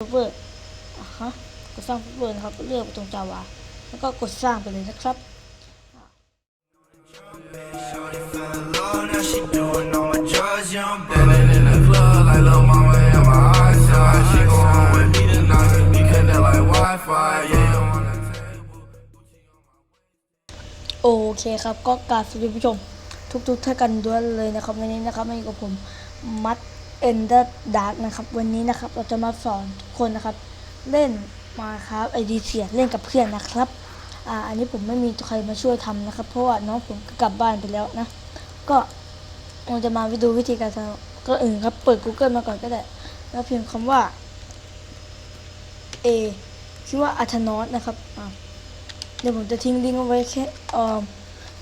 เวอร์ฮะกดสร้างฟุตเวอร์นะครับเลือกตรงจาวาแล้วก็กดสร้างไปเลยนะครับโอเคครับก็การสวัสดีผู้ชม ทุกๆท่านกันด้วยเลยนะครับในนี้นะครับไม่กับผมมัด เอนเดอร์ดาร์กนะครับ วันนี้นะครับเราจะมาสอนทุกคนนะครับ เล่นมาครับไอดีเสียเล่นกับเพื่อนนะครับอ่าอันนี้ผมไม่มีใครมาช่วยทำนะครับ เพราะว่าน้องผมกลับบ้านไปแล้วนะ ก็เราจะมาไปดูวิธีการทำก็อื่นครับเปิด Google มาก่อนก็ได้ แล้วพิมพ์คำว่า A คิดว่าอัธนอสนะครับอ่าเดี๋ยวผมจะทิ้งลิงก์เอาไว้แค่เอ่อ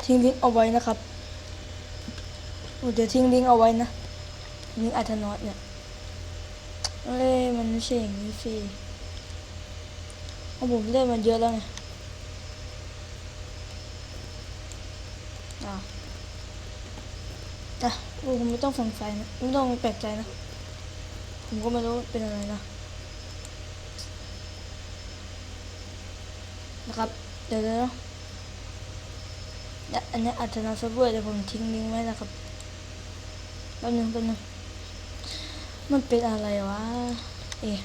ทิ้งลิงก์เอาไว้นะครับผมจะทิ้งลิงก์เอาไว้นะ ลิงก์อัธนอตเนี่ยเอ้ยมันไม่ใช่อย่างนี้สิเพราะผมเล่นมันเยอะแล้วไงอะแต่ผมไม่ต้องสงสัยนะไม่ต้องแปลกใจนะ ผมก็ไม่รู้เป็นอะไรนะนะครับ เดี๋ยวนะและอันนี้อัตนาเซิร์ฟเวอร์เดี๋ยวผมทิ้งลิงก์ไว้นะครับแป๊บนึงแป๊บนึง มันเป็นอะไรวะ เอะ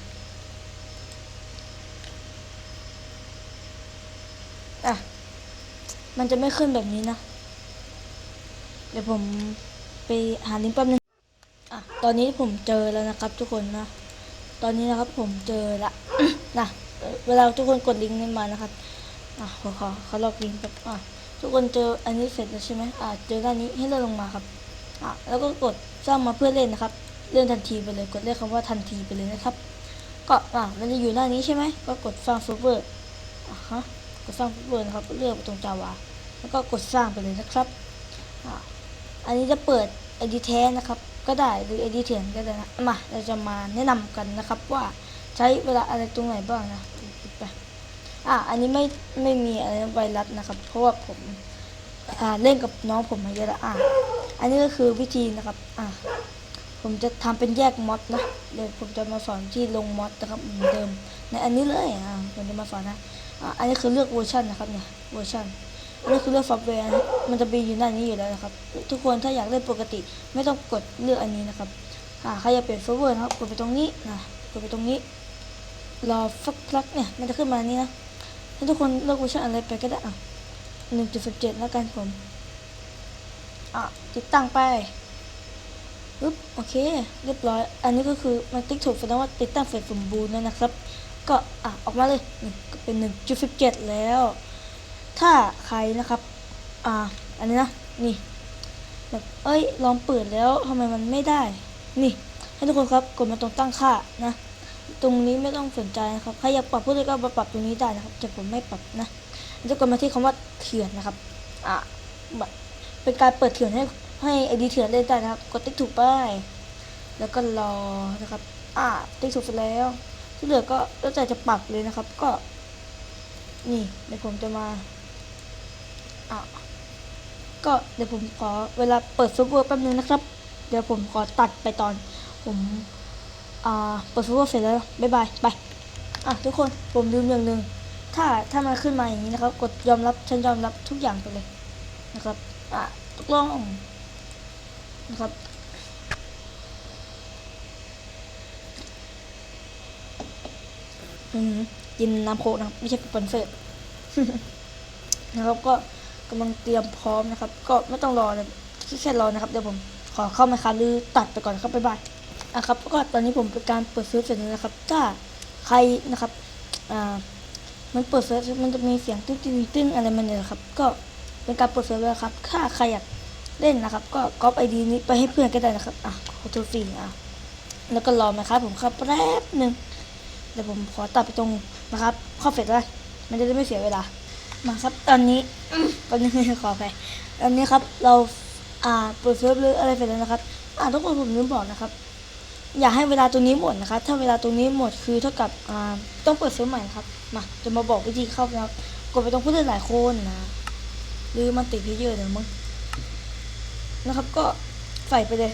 อะ มันจะไม่ขึ้นแบบนี้นะ เดี๋ยวผมไปหาลิงก์แป๊บนึง อะ ตอนนี้ผมเจอแล้วนะครับ ทุกคนนะ ตอนนี้นะครับผมเจอละนะเวลาทุกคนกดลิงก์นี้มานะครับ อะขอขอเขาลอกลิงก์แบบอะ ทุกคนเจออันนี้เสร็จแล้วใช่ไหมอะ เจอด้านนี้ให้เลื่อนลงมาครับ อะ แล้วก็กดสร้างมาเพื่อเล่นนะครับ เลื่อนทันทีไปเลยกดเรียกคำว่าทันทีไปเลยนะครับ ก็อะมันจะอยู่หน้านี้ใช่ไหมก็กดสร้างเซิร์ฟเวอร์อะฮะกดสร้างเซิร์ฟเวอร์นะครับเลือกตรงจาวาแล้วก็กดสร้างไปเลยนะครับอะอันนี้จะเปิดไอดีแท้นะครับ ก็ได้หรือไอดีเถื่อนก็ได้นะมาเราจะมาแนะนำกันนะครับว่าใช้เวลาอะไรตรงไหนบ้างนะไปอะอันนี้ไม่ไม่มีอะไรไวรัสนะครับ เพราะว่าผมอ่าเล่นกับน้องผมมาเยอะแล้วอะอันนี้ก็คือวิธีนะครับอะ ผมจะทำเป็นแยกมอดนะเดี๋ยวผมจะมาสอนที่ลงมอดนะครับเหมือนเดิม ในอันนี้เลยอะผมจะมาสอนนะอะอันนี้คือเลือกเวอร์ชันนะครับเนี่ยเวอร์ชันอันนี้คือเลือกซอฟต์แวร์นะมันจะมีอยู่หน้านี้อยู่แล้วนะครับ ทุกคนถ้าอยากเล่นปกติ ไม่ต้องกดเลือกอันนี้นะครับอ่าใครอยากเปลี่ยนเซิร์ฟเวอร์นะครับกดไปตรงนี้นะกดไปตรงนี้รอสักพักเนี่ยมันจะขึ้นมานี้นะให้ทุกคนเลือกเวอร์ชันอะไรไปก็ได้อะหนึ่งจุดสิบเจ็ดแล้วกันผมอะติดตั้งไป ปึ๊บโอเค เรียบร้อย อันนี้ก็คือมันติ๊กถูกแสดงว่าติดตั้งเสร็จสมบูรณ์แล้วนะครับ ก็อะออกมาเลยนี่ก็เป็นหนึ่งจุดสิบเจ็ดแล้ว ถ้าใครนะครับ อ่า อันนี้นะ นี่แบบเอ้ย ลองเปิดแล้วทำไมมันไม่ได้ นี่ ให้ทุกคนครับ กดมาตรงตั้งค่านะ ตรงนี้ไม่ต้องสนใจนะครับ ใครอยากปรับพวกนี้ก็มาปรับตรงนี้ได้นะครับ แต่ผมไม่ปรับนะจะกดมาที่คำว่าเถื่อนนะครับ อะเป็นการเปิดเถื่อนให้ ให้ไอดีเถื่อนเล่นได้นะครับ กดติ๊กถูกป้ายแล้วก็รอนะครับ อะติ๊กถูกเสร็จแล้วที่เหลือก็แล้วแต่จะปรับเลยนะครับ ก็ นี่เดี๋ยวผมจะมาอะก็เดี๋ยวผมขอเวลาเปิดซัฟเวอร์แป๊บนึงนะครับ เดี๋ยวผมขอตัดไปตอนผมอ่าเปิดซัฟเวอร์เสร็จแล้วบ๊ายบายไปอะทุกคนผมลืมอย่างหนึ่งถ้าถ้ามันขึ้นมาอย่างนี้นะครับ กดยอมรับฉันยอมรับทุกอย่างไปเลยนะครับ อะตกลง นะครับ อืมกินน้ำโคกนะครับ ไม่ใช่สปอนเซอร์นะครับ ก็กำลังเตรียมพร้อมนะครับ ก็ไม่ต้องรอเลยแค่รอนะครับ เดี๋ยวผมขอเข้ามาครับหรือตัดไปก่อนครับบ๊ายบายอะครับ ก็ตอนนี้ผมเป็นการเปิดเซิร์ฟเสร็จแล้วนะครับ ถ้าใครนะครับ อ่า มันเปิดเซิร์ฟมันจะมีเสียงตึ้งตึ้งตึ้งอะไรมันเนี่ยนะครับ ก็เป็นการเปิดเซิร์ฟแล้วครับ ถ้าใครอยาก เล่นนะครับ ก็ก๊อปไอดีนี้ไปให้เพื่อนก็ได้นะครับอะขอโทษฟรีอะแล้วก็รอไหมครับ ผมครับแป๊บหนึ่งเดี๋ยวผมขอตัดไปตรงนะครับข้อเฟดแล้วมันจะได้ไม่เสียเวลามาครับตอนนี้ตอนนี้ขอไปตอนนี้ครับเราอ่าเปิดเซิร์ฟหรืออะไรเสร็จแล้วนะครับ อ่าทุกคนผมลืมบอกนะครับ อย่าให้เวลาตรงนี้หมดนะครับ ถ้าเวลาตรงนี้หมดคือเท่ากับอ่าต้องเปิดเซิร์ฟใหม่นะครับมาจะมาบอกวิธีเข้านะครับกดไปตรงผู้เล่นหลายคนนะหรือมันติดเพเยอร์เดี๋ยวมึง นะครับ ก็ใส่ไปเลย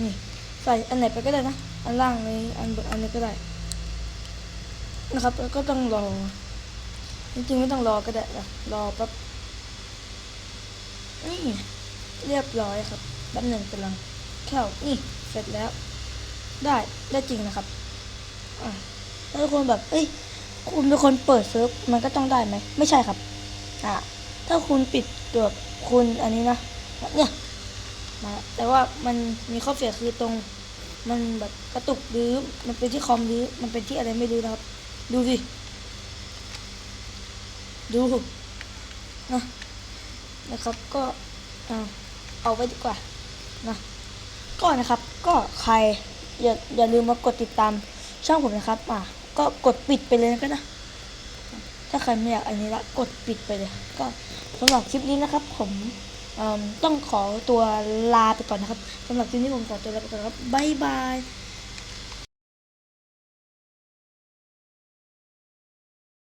นี่ ใส่อันไหนไปก็ได้นะ อันล่างเลยอันบนอันนี้ก็ได้ นะครับ แล้วก็ต้องรอ จริงๆไม่ต้องรอก็ได้นะรอแป๊บ นี่ เรียบร้อยครับแป๊บหนึ่งกำลังเข้านี่เสร็จแล้ว ได้ได้จริงนะครับอะแล้วทุกคนแบบ เอ้ย คุณเป็นคนเปิดเซิร์ฟมันก็ต้องได้ไหม ไม่ใช่ครับ อะถ้าคุณปิดตัวคุณอันนี้นะ เนี่ยมาแล้วแต่ว่ามันมีข้อเสียคือตรง มันแบบกระตุกหรือมันเป็นที่คอมหรือมันเป็นที่อะไรไม่รู้นะครับ ดูสิ ดูนะนะครับก็เอาเอาไว้ดีกว่านะก็นะครับ ก็ใครอย่าอย่าลืมมากดติดตามช่องผมนะครับ อะ ก็กดปิดไปเลยก็ได้ถ้าใครไม่อยากอันนี้ละ กดปิดไปเลย ก็สำหรับคลิปนี้นะครับ ผม ต้องขอตัวลาไปก่อนนะครับสำหรับคลิปนี้ผมขอตัวลาไปก่อนครับบ๊ายบาย